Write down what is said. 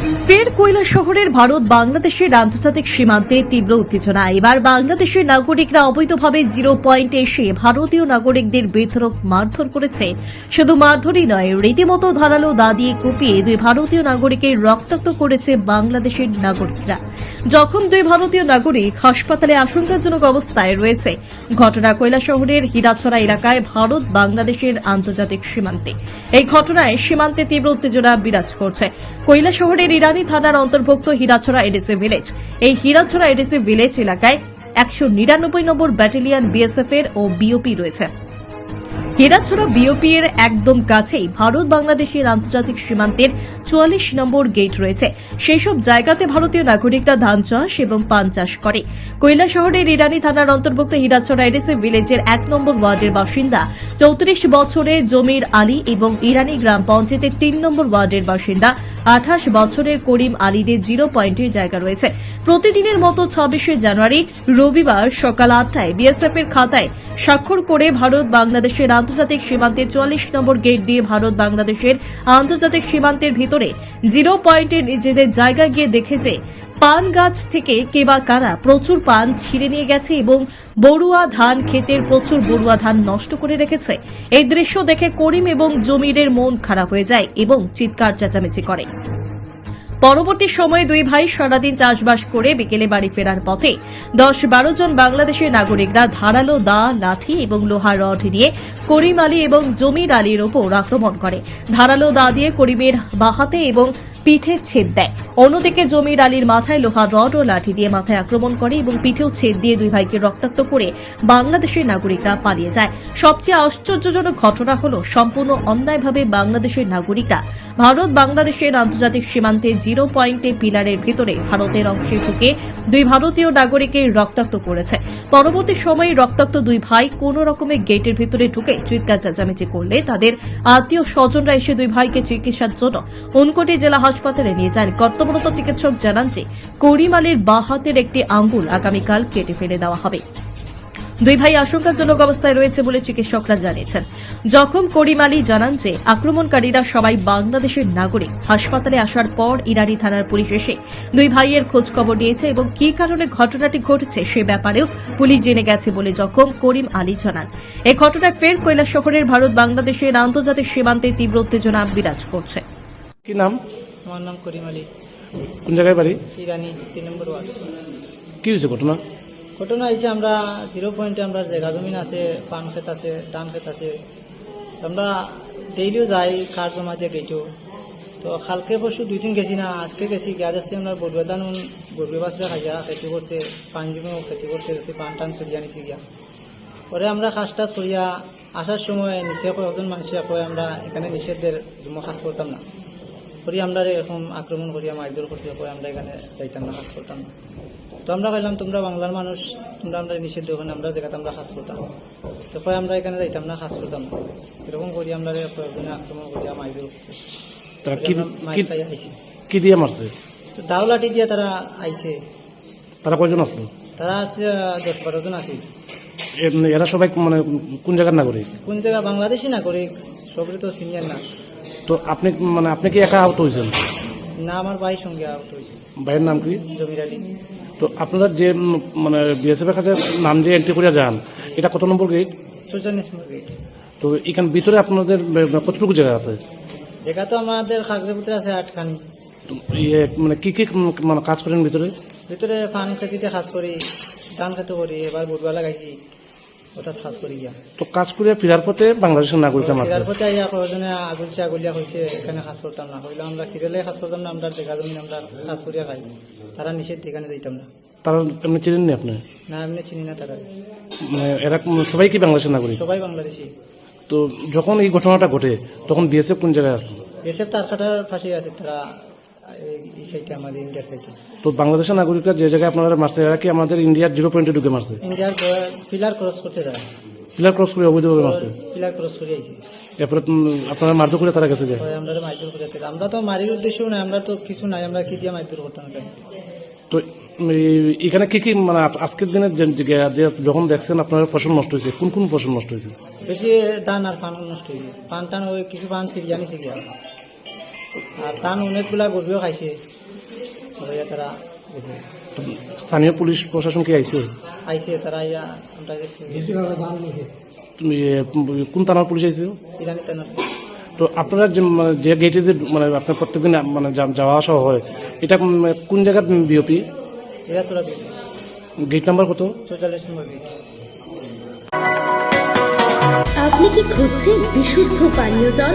ফের কৈলা শহরের ভারত বাংলাদেশের আন্তর্জাতিক সীমান্তে তীব্র উত্তেজনা। এবার বাংলাদেশের নাগরিকরা অবৈধভাবে জিরো পয়েন্টে এসে ভারতীয় নাগরিকদের বেধরক মারধর করেছে। শুধু মারধরই নয়, রীতিমতো ধারালো দা দিয়ে কুপিয়ে দুই ভারতীয় নাগরিকের রক্তাক্ত করেছে বাংলাদেশের নাগরিকরা। জখম দুই ভারতীয় নাগরিক হাসপাতালে আশঙ্কাজনক অবস্থায় রয়েছে। ঘটনা কৈলা শহরের হীরাছড়া এলাকায় ভারত বাংলাদেশের আন্তর্জাতিক সীমান্তে। এই ঘটনায় সীমান্তে তীব্র উত্তেজনা বিরাজ করছে। কৈলা শহরের ইরানি থানার অন্তর্ভুক্ত হীরাছড়া এডিসি ভিলেজ। এই হীরাছড়া এডিসি ভিলেজ এলাকায় একশো নিরানব্বই নম্বর ব্যাটালিয়ন বিএসএফ এর ও বিওপি রয়েছে। হেরাছড়া বিওপি এর একদম কাছেই ভারত বাংলাদেশের আন্তর্জাতিক সীমান্তের চুয়াল্লিশ নম্বর গেট রয়েছে। সেই সব জায়গাতে ভারতীয় নাগরিকরা ধান চাষ এবং পান চাষ করে। কৈলা শহরের ইরানি থানার অন্তর্ভুক্ত হিরাছড়া এডিসি ভিলেজের এক নম্বর ওয়ার্ডের বাসিন্দা, চৌত্রিশ বছরে জমির আলী এবং ইরানি গ্রাম পঞ্চায়েতের তিন নম্বর ওয়ার্ডের বাসিন্দা, আঠাশ বছরের করিম আলীদের জিরো পয়েন্টের জায়গা রয়েছে। প্রতিদিনের মতো ছাব্বিশে জানুয়ারি রবিবার সকাল আটটায় বিএসএফ এর খাতায় স্বাক্ষর করে ভারত বাংলাদেশের আন্তর্জাতিক সীমান্তের চুয়াল্লিশ নম্বর গেট দিয়ে ভারত বাংলাদেশের আন্তর্জাতিক সীমান্তের ভিতরে জিরো পয়েন্টে নিজেদের জায়গা গিয়ে দেখেছে, পান গাছ থেকে কে বা কারা প্রচুর পান ছিঁড়ে নিয়ে গেছে এবং বড়ুয়া ধান ক্ষেতের প্রচুর বড়ুয়া ধান নষ্ট করে রেখেছে। এই দৃশ্য দেখে করিম এবং জমিরের মন খারাপ হয়ে যায় এবং চিৎকার চেঁচামেচি করে। পরবর্তী সময়ে দুই ভাই সারাদিন চাষবাস করে বিকেলে বাড়ি ফেরার পথে দশ বারো জন বাংলাদেশের নাগরিকরা ধারালো দা লাঠি এবং লোহার রড নিয়ে করিম আলী এবং জমির আলীর ওপর আক্রমণ করে। ধারালো দা দিয়ে করিমের বাহাতে এবং পিঠে ছেদ দেয়। অন্যদিকে জমির আলীর মাথায় লোহা, রড ও লাঠি দিয়ে মাথায় আক্রমণ করে এবং পিঠেও ছেদ দিয়ে দুই ভাইকে রক্তাক্ত করে বাংলাদেশের নাগরিকরা পালিয়ে যায়। সবচেয়ে আশ্চর্যজনক ঘটনা হল, সম্পূর্ণ অন্যায়ভাবে বাংলাদেশের নাগরিকরা ভারত বাংলাদেশের আন্তর্জাতিক সীমান্তে জিরো পয়েন্টে পিলারের ভিতরে ভারতের অংশে ঢুকে দুই ভারতীয় নাগরিকের রক্তাক্ত করেছে। পরবর্তী সময়ে রক্তাক্ত দুই ভাই কোন রকমে গেটের ভিতরে ঢুকে চিৎকার চেঁচামেচি করলে তাদের আত্মীয় স্বজনরা এসে দুই ভাইকে চিকিৎসার জন্য উনকোটি জেলা নিয়ে যান কর্তব্যরত চিকিৎসক জানান যে করিম আলীর বাঁ হাতের একটি আঙ্গুল আগামীকাল কেটে ফেলে দেওয়া হবে। দুই ভাই আশঙ্কাজনক অবস্থায় রয়েছে বলে চিকিৎসকরা জানিয়েছেন। জখম করিম আলী জানান যে আক্রমণকারীরা সবাই বাংলাদেশের নাগরিক। হাসপাতালে আসার পর ইরানি থানার পুলিশ এসে দুই ভাইয়ের খোঁজ খবর নিয়েছে এবং কি কারণে ঘটনাটি ঘটেছে সে ব্যাপারেও পুলিশ জেনে গেছে বলে জখম করিম আলী জানান। এই ঘটনায় ফের কৈলাস শহরের ভারত বাংলাদেশের আন্তর্জাতিক সীমান্তে তীব্র উত্তেজনা বিরাজ করছে। কি নাম? আমার নাম করিম আলী। কোন জায়গায় বাড়ি? ইরানি তিন নম্বর ওয়ার্ড। কি হয়েছে ঘটনা? ঘটনা হয়েছে আমরা জিরো পয়েন্টে আমরা জায়গা জমিন আছে পান ক্ষেত আছে ধান ক্ষেত আছে। আমরা ডেইলিও যাই কার জমা দিয়ে গেইটো। তো কালকে পরশু দুই দিন গেছি না আজকে গেছি গিয়া যাচ্ছি আমরা বলবে দান বলবে বাসরে খাইয়া খেতি করছে পান জমিও খেতি করছে পান টান সরিয়া নিছি গিয়া। পরে আমরা কাজ টাজ করিয়া আসার সময় নিচে কয়েকজন মানুষে কয়ে আমরা এখানে নিষেধের জমা কাজ করতাম না। করি আমরা এরকম আক্রমণ করিয়া মারধর করছে কয়ে আমরা এখানে যাইতাম না কাজ করতাম না। তো আমরা কইলাম তোমরা বাংলার মানুষ তোমরা আমরা নিষেধ ওখানে আমরা জায়গাতে আমরা কাজ করতাম। তো কয় আমরা এখানে যাইতাম না কাজ করতাম না। এরকম করি আমরা কয়েকজনে আক্রমণ করিয়া মারধর করছে। তারা কি দিয়ে মারছে? দাও লাঠি দিয়ে তারা আইছে। তারা কয়জন আছে? তারা আছে দশ বারো জন আছে। এরা সবাই মানে কোন জায়গার নাগরিক? কোন জায়গা? বাংলাদেশি না করে সবরে তো সিনিয়র না। তো আপনি মানে আপনি কি একা আহত হয়েছেন? না আমার ভাইয়ের সঙ্গে আহত হয়েছে। ভাইয়ের নাম কি? জমির আলী। তো আপনারা যে মানে বিএসএফ এর কাছে নাম যে এন্ট্রি করে যান এটা কত নম্বর গেট তো এখান ভিতরে আপনাদের কতটুকু জায়গা আছে? জায়গা তো আমাদের কাগজপত্র আছে আটখানি। ইয়ে মানে কি কি মানে কাজ করেন ভিতরে? ভিতরে ফান খেতিতে কাজ করি ধান খেতে করি এবার বুটবা লাগাইছি। ওটা কাজ করি গিয়া তো কাজ করে ফেরার পথে বাংলাদেশের নাগরিকরা মারছে? এর পথে আইয়া কয়েকজনে আগুলছে আগুলিয়া হয়েছে এখানে কাজ করতাম না। হইলে আমরা কিরেলে কাজ করতাম না আমরা দেখা জমিন আমরা কাজ করিয়া খাই। তারা নিষেধ এখানে যাইতাম না। তারা এমনি চিনেননি আপনি? না এমনি চিনি না তারা। মানে এরা সবাই কি বাংলাদেশের নাগরিক? সবাই বাংলাদেশি। তো যখন এই ঘটনাটা ঘটে তখন বিএসএফ কোন জায়গায় আছে? এসব তার কাটার ফাঁসি আছে তারা সাইডে আমাদের ইন্ডিয়ার সাইডে তো বাংলাদেশের নাগরিকরা যে জায়গায় আপনারা মারছে এরা কি আমাদের ইন্ডিয়ার জিরো পয়েন্টে ঢুকে মারছে? ইন্ডিয়ার পিলার ক্রস করতে তারা পিলার ক্রস করে অবৈধভাবে মারছে? পিলার ক্রস করে আইছি। এরপরে আপনারা মারধর করে তারা গেছে আমরা মারধর করে আমরা তো মারির উদ্দেশ্য নাই আমরা তো কিছু নাই আমরা কি দিয়ে মারধর করতাম তো এখানে কি কি মানে আজকের দিনে যখন দেখছেন আপনার ফসল নষ্ট হয়েছে কোন কোন ফসল নষ্ট হয়েছে? বেশি ধান আর পান নষ্ট হয়েছে। পান টান ওই কিছু পান সিরিয়ানি সিরিয়া আর ধান অনেকগুলা গরুও খাইছে। তারা স্থানীয় পুলিশ প্রশাসন কি আইছে আইসে তারা ইয়া তুমি কোন থানার পুলিশ আইছে ইরানি তেনার তো আপনারা যে যে গেটে যে মানে আপনার প্রত্যেকদিন মানে যাওয়া আসা হয় এটা কোন জায়গার বিওপি গেট নাম্বার কত? আপনি কি খুঁজছেন বিশুদ্ধ পানীয় জল?